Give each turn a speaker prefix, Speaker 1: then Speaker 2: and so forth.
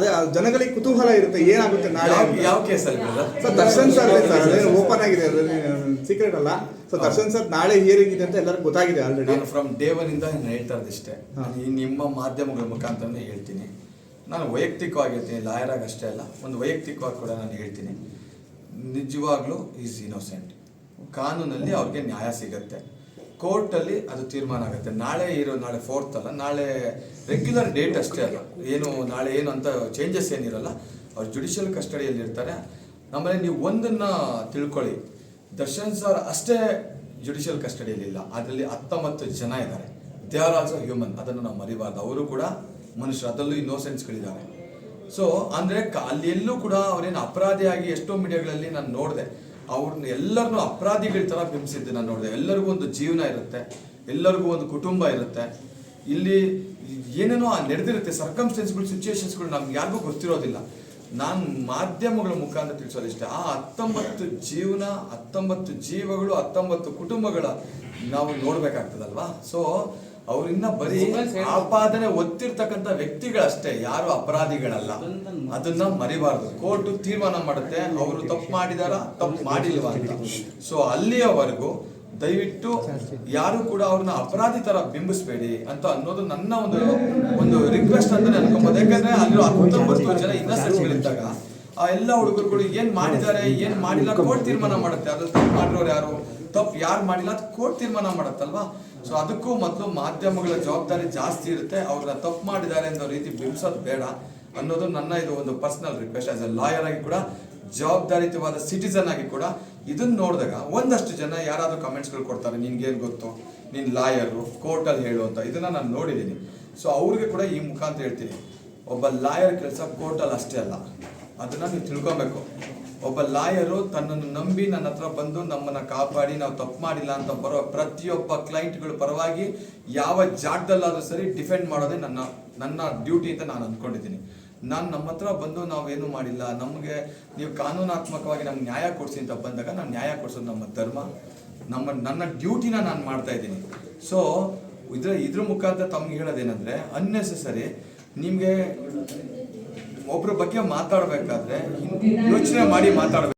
Speaker 1: ಅದೇ ಜನಗಳಿಗೆ ಕುತೂಹಲ ಇರುತ್ತೆ ಏನಾಗುತ್ತೆ ನಾಳೆ
Speaker 2: ಯಾವ ಕೇಸಲ್ಲಿ
Speaker 1: ಸರ್ ದರ್ಶನ್ ಸರ್ ಸರ್ ಅದೇ ಓಪನ್ ಆಗಿದೆ ಅದರಲ್ಲಿ ಸೀಕ್ರೆಟ್ ಅಲ್ಲ. ಸೊ ದರ್ಶನ್ ಸರ್ ನಾಳೆ ಹಿಯರಿಂಗ್ ಇದೆ ಅಂತ ಎಲ್ಲರಿಗೂ ಗೊತ್ತಾಗಿದೆ ಆಲ್ರೆಡಿ
Speaker 2: ನಾನು ಫ್ರಮ್ ಡೇ ಒನ್ ನಾನು ಹೇಳ್ತಾ. ಈ ನಿಮ್ಮ ಮಾಧ್ಯಮಗಳ ಮುಖಾಂತರನೇ ಹೇಳ್ತೀನಿ. ನಾನು ವೈಯಕ್ತಿಕವಾಗಿ ಹೇಳ್ತೀನಿ ಲಾಯರ್ ಆಗಿ ಅಷ್ಟೇ ಅಲ್ಲ ಒಂದು ವೈಯಕ್ತಿಕವಾಗಿ ಕೂಡ ನಾನು ಹೇಳ್ತೀನಿ. ನಿಜವಾಗ್ಲೂ ಈಸ್ ಇನೋಸೆಂಟ್ ಕಾನೂನಲ್ಲಿ ಅವ್ರಿಗೆ ನ್ಯಾಯ ಸಿಗತ್ತೆ. ಕೋರ್ಟಲ್ಲಿ ಅದು ತೀರ್ಮಾನ ಆಗುತ್ತೆ. ನಾಳೆ ಇರೋ, ನಾಳೆ ಫೋರ್ತ್ ಅಲ್ಲ, ನಾಳೆ ರೆಗ್ಯುಲರ್ ಡೇಟ್ ಅಷ್ಟೇ ಅಲ್ಲ. ಏನು, ನಾಳೆ ಏನು ಅಂತ ಚೇಂಜಸ್ ಏನಿರಲ್ಲ, ಅವ್ರು ಜುಡಿಷಿಯಲ್ ಕಸ್ಟಡಿಯಲ್ಲಿ ಇರ್ತಾರೆ. ಆಮೇಲೆ ನೀವು ಒಂದನ್ನ ತಿಳ್ಕೊಳ್ಳಿ. ದರ್ಶನ್ ಸರ್ ಅಷ್ಟೇ ಜುಡಿಷಿಯಲ್ ಕಸ್ಟಡಿಯಲ್ಲಿ ಇಲ್ಲ. ಅದರಲ್ಲಿ ಹತ್ತೊಂಬತ್ತು ಜನ ಇದ್ದಾರೆ. ದೇ ಆರ್ ಆಲ್ಸೋ ಹ್ಯೂಮನ್ ಅದನ್ನು ನಾವು ಮರಿಬಾರ್ದು. ಅವರು ಕೂಡ ಮನುಷ್ಯರು. ಅದರಲ್ಲೂ ಇನ್ನೋಸೆನ್ಸ್ಗಳಿದ್ದಾರೆ ಸೊ ಅಂದರೆ ಅಲ್ಲಿ ಎಲ್ಲೂ ಕೂಡ ಅವರೇನು ಅಪರಾಧಿಯಾಗಿ ಎಷ್ಟೋ ಮೀಡಿಯಾಗಳಲ್ಲಿ ನಾನು ನೋಡಿದೆ. ಅವ್ರನ್ನ ಎಲ್ಲರನ್ನೂ ಅಪರಾಧಿಗಳ ತರ ಬಿಂಬಿಸಿದ್ದೆ ನಾನು ನೋಡಿದೆ. ಎಲ್ಲರಿಗೂ ಒಂದು ಜೀವನ ಇರುತ್ತೆ, ಎಲ್ಲರಿಗೂ ಒಂದು ಕುಟುಂಬ ಇರುತ್ತೆ. ಇಲ್ಲಿ ಏನೇನೋ ನಡೆದಿರುತ್ತೆ ಸರ್ಕಮ್ಸ್ಟೆನ್ಸ್ಗಳು ಸಿಚುವೇಶನ್ಸ್ಗಳು ನಮ್ಗೆ ಯಾರಿಗೂ ಗೊತ್ತಿರೋದಿಲ್ಲ. ನಾನು ಮಾಧ್ಯಮಗಳ ಮುಖಾಂತರ ತಿಳಿಸೋದಿಷ್ಟೇ ಆ ಹತ್ತೊಂಬತ್ತು ಜೀವನ, ಹತ್ತೊಂಬತ್ತು ಜೀವಗಳು, ಹತ್ತೊಂಬತ್ತು ಕುಟುಂಬಗಳ ನಾವು ನೋಡ್ಬೇಕಾಗ್ತದಲ್ವಾ? ಸೊ ಅವ್ರಿನ್ನ ಬರೀ ಆಪಾದನೆ ಒತ್ತಿರ್ತಕ್ಕಂಥ ವ್ಯಕ್ತಿಗಳಷ್ಟೇ ಯಾರು ಅಪರಾಧಿಗಳಲ್ಲ. ಅದನ್ನ ಮರಿಬಾರ್ದು. ಕೋರ್ಟ್ ತೀರ್ಮಾನ ಮಾಡುತ್ತೆ ಅವರು ತಪ್ಪು ಮಾಡಿದಾರ ತಪ್ಪು ಮಾಡಿಲ್ವಾ ಅಂತ. ಸೊ ಅಲ್ಲಿಯವರೆಗೂ ದಯವಿಟ್ಟು ಯಾರು ಕೂಡ ಅವ್ರನ್ನ ಅಪರಾಧಿ ತರ ಬಿಂಬಿಸ್ಬೇಡಿ ಅಂತ ಅನ್ನೋದು ನನ್ನ ಒಂದು ಒಂದು ರಿಕ್ವೆಸ್ಟ್ ಅಂತ ಅನ್ಕೊಬೋದು. ಯಾಕಂದ್ರೆ ಅಲ್ಲಿರೋ ಹತ್ತೊಂಬತ್ತು ಜನ ಇನ್ನಸೆನ್ಸ್ಗಳಿದ್ದಾಗ ಆ ಎಲ್ಲ ಹುಡುಗರುಗಳು ಏನ್ ಮಾಡಿದ್ದಾರೆ ಏನ್ ಮಾಡಿಲ್ಲ ಕೋರ್ಟ್ ತೀರ್ಮಾನ ಮಾಡುತ್ತೆ. ಅದು ತಪ್ಪು ಮಾಡಿರೋರು ಯಾರು? ತಪ್ಪು ಯಾರು ಮಾಡಿಲ್ಲ ಅದು ಕೋರ್ಟ್ ತೀರ್ಮಾನ ಮಾಡುತ್ತಲ್ವಾ? ಸೊ ಅದಕ್ಕೂ ಮೊದಲು ಮಾಧ್ಯಮಗಳ ಜವಾಬ್ದಾರಿ ಜಾಸ್ತಿ ಇರುತ್ತೆ. ಅವ್ರನ್ನ ತಪ್ಪು ಮಾಡಿದ್ದಾರೆ ಅನ್ನೋ ರೀತಿ ಬಿಂಬಿಸೋದು ಬೇಡ ಅನ್ನೋದು ನನ್ನ ಇದು ಒಂದು personal request. As a lawyer ಆಗಿ ಕೂಡ ಜವಾಬ್ದಾರಿಯುತವಾದ ಸಿಟಿಸನ್ ಆಗಿ ಕೂಡ ಇದನ್ನ ನೋಡಿದಾಗ ಒಂದಷ್ಟು ಜನ ಯಾರಾದ್ರೂ ಕಮೆಂಟ್ಸ್ಗಳು ಕೊಡ್ತಾರೆ ನಿನ್ಗೇನು ಗೊತ್ತು? ನೀನ್ ಲಾಯರು ಕೋರ್ಟಲ್ಲಿ ಹೇಳು ಅಂತ. ಇದನ್ನ ನಾನು ನೋಡಿದ್ದೀನಿ ಸೊ ಅವ್ರಿಗೆ ಕೂಡ ಈ ಮುಖಾಂತರ ಹೇಳ್ತೀನಿ. ಒಬ್ಬ ಲಾಯರ್ ಕೆಲಸ ಕೋರ್ಟಲ್ಲಿ ಅಷ್ಟೇ ಅಲ್ಲ. ಅದನ್ನ ನೀವು ತಿಳ್ಕೊಬೇಕು. ಒಬ್ಬ ಲಾಯರು ತನ್ನನ್ನು ನಂಬಿ ನನ್ನ ಹತ್ರ ಬಂದು ನಮ್ಮನ್ನ ಕಾಪಾಡಿ, ನಾವು ತಪ್ಪು ಮಾಡಿಲ್ಲ ಅಂತ ಬರೋ ಪ್ರತಿಯೊಬ್ಬ ಕ್ಲೈಂಟ್ಗಳ ಪರವಾಗಿ ಯಾವ ಜಾಗದಲ್ಲಾದ್ರೂ ಸರಿ ಡಿಫೆಂಡ್ ಮಾಡೋದೇ ನನ್ನ ನನ್ನ ಡ್ಯೂಟಿ ಅಂತ ನಾನು ಅಂದ್ಕೊಂಡಿದ್ದೀನಿ. ನಾನು ನಮ್ಮ ಹತ್ರ ಬಂದು ನಾವೇನು ಮಾಡಿಲ್ಲ, ನಮಗೆ ನೀವು ಕಾನೂನಾತ್ಮಕವಾಗಿ ನಮ್ಗೆ ನ್ಯಾಯ ಕೊಡಿಸಿ ಅಂತ ಬಂದಾಗ ನಾನು ನ್ಯಾಯ ಕೊಡಿಸೋದು ನಮ್ಮ ಧರ್ಮ, ನಮ್ಮ, ನನ್ನ ಡ್ಯೂಟಿನ ನಾನು ಮಾಡ್ತಾ ಇದ್ದೀನಿ. ಸೊ ಇದ್ರ ಇದ್ರ ಮುಖಾಂತರ ತಮ್ಗೆ ಹೇಳೋದೇನೆಂದರೆ ಅನ್ನೆಸೆಸರಿ ನಿಮಗೆ ಒಬ್ರ ಬಗ್ಗೆ ಮಾತಾಡ್ಬೇಕಾದ್ರೆ ಯೋಚನೆ ಮಾಡಿ ಮಾತಾಡ್ಬೇಕು.